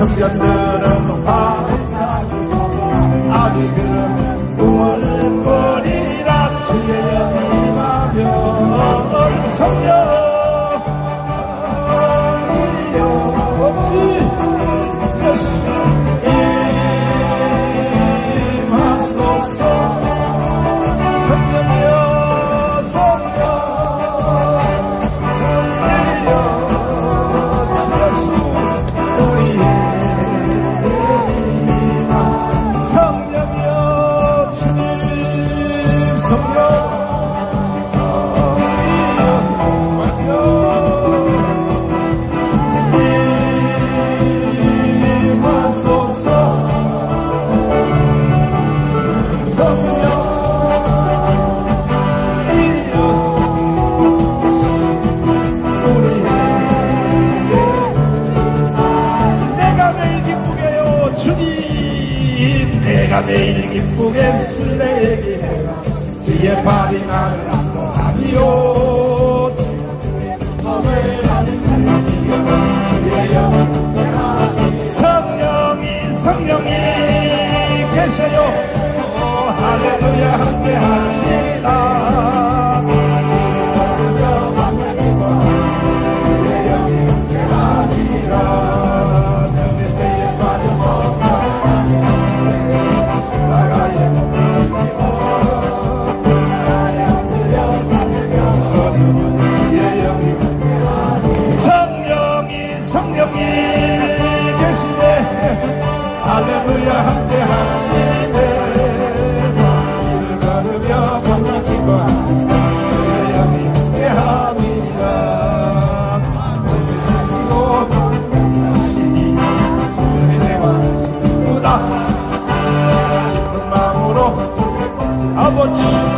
것이요 성령이 성령이 계셔요. 오 할렐루야 함께 하시니 watch.